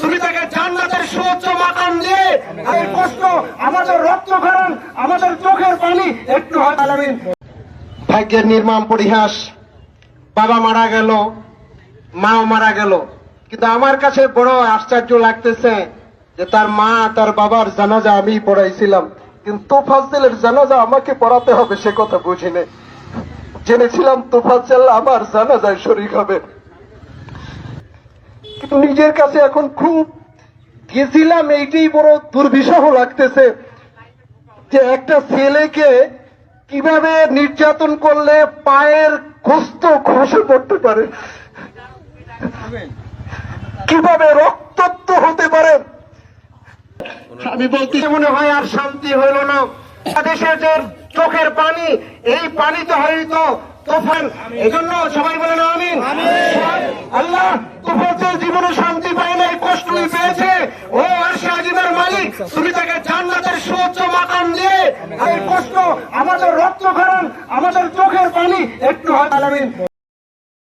তুমি তাকে জান্নাতের সুউচ্চ মাকাম দিয়ে আমি কষ্ট, আমাদের রক্ত ফেরান আমাদের চোখের পানি একটু আলামিন ভাগ্যের নির্মাণ পরিহাস। বাবা মারা গেল, মাও মারা গেল। কিন্তু আমার কাছে বড় আশ্চর্য লাগতেছে যে তার মা, তার বাবার জানাজা আমি পড়াইছিলাম। কিন্তু তোফাজ্জেলের জানাজা আমাকে পড়াতে হবে সে কথা বুঝিনি। জেনেছিলাম তোফাজ্জেল আমার জানাজায় শরীর হবে। কিন্তু নিজের কাছে এখন খুব গেছিলাম এইটাই বড় দুর্বিষহ লাগতেছে যে একটা ছেলেকে কীভাবে নির্যাতন করলে পায়ের গোস্ত খসে পড়তে পারে? কীভাবে রক্তাক্ত হতে পারে? আমি বলতে মনে হয় আর শান্তি হইল না? দেশের যে চোখের পানি এই পানি তো হয়তো তোফান। এজন্য সবাই বলে বলেন আমিন। তুমি তাকে জান্নাতের মাকাম দিয়ে এই কষ্ট আমাদের আমাদের চোখের পানি একটু হয়